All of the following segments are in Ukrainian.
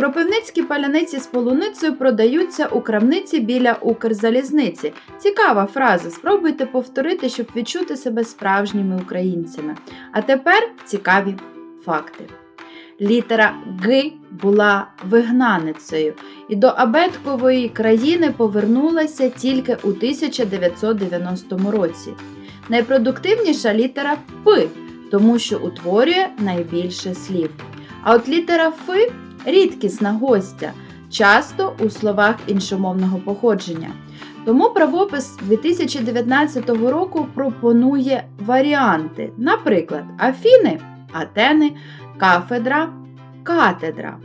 Кропивницькі паляниці з полуницею продаються у крамниці біля Укрзалізниці. Цікава фраза. Спробуйте повторити, щоб відчути себе справжніми українцями. А тепер цікаві факти. Літера Г була вигнаницею і до абеткової країни повернулася тільки у 1990 році. Найпродуктивніша літера П, тому що утворює найбільше слів. А от літера Ф рідкісна гостя, часто у словах іншомовного походження. Тому правопис 2019 року пропонує варіанти, наприклад, Афіни, Атени, кафедра, катедра.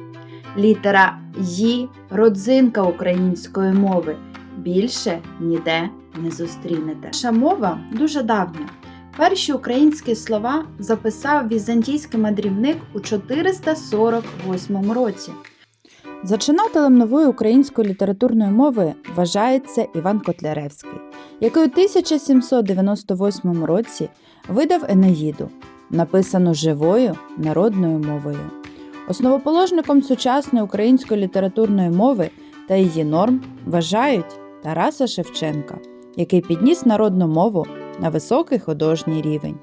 Літера Ї родзинка української мови. Більше ніде не зустрінете. Наша мова дуже давня. Перші українські слова записав візантійський мандрівник у 448 році. Зачинателем нової української літературної мови вважається Іван Котляревський, який у 1798 році видав Енеїду, написану живою народною мовою. Основоположником сучасної української літературної мови та її норм вважають Тараса Шевченка, який підніс народну мову на високий художній рівень,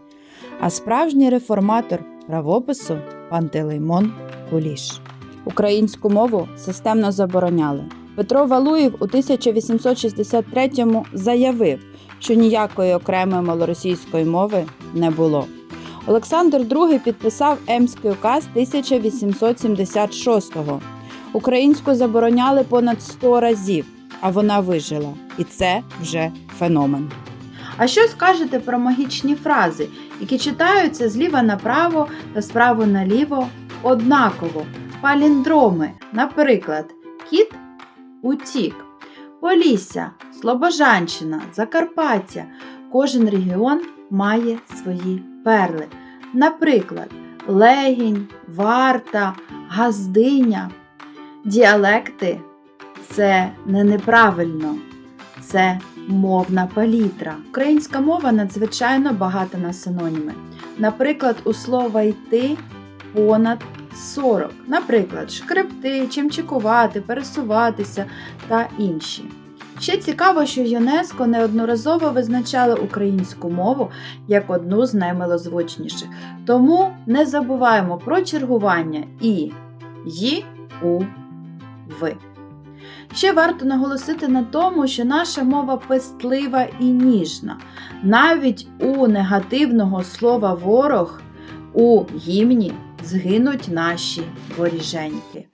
а справжній реформатор правопису Пантелеймон Куліш. Українську мову системно забороняли. Петро Валуєв у 1863-му заявив, що ніякої окремої малоросійської мови не було. Олександр II підписав Емський указ 1876-го. Українську забороняли понад 100 разів, а вона вижила. І це вже феномен. А що скажете про магічні фрази, які читаються зліва направо та справа наліво однаково? Паліндроми, наприклад, кіт утік, Полісся, Слобожанщина, Закарпаття. Кожен регіон має свої перли. Наприклад, легінь, варта, газдиня. Діалекти це не неправильно, це мовна палітра. Українська мова надзвичайно багата на синоніми. Наприклад, у слова йти понад 40. Наприклад, шкребти, чимчикувати, пересуватися та інші. Ще цікаво, що ЮНЕСКО неодноразово визначали українську мову як одну з наймилозвучніших. Тому не забуваємо про чергування і ї у ви. Ще варто наголосити на тому, що наша мова пестлива і ніжна. Навіть у негативного слова ворог у гімні згинуть наші воріженьки.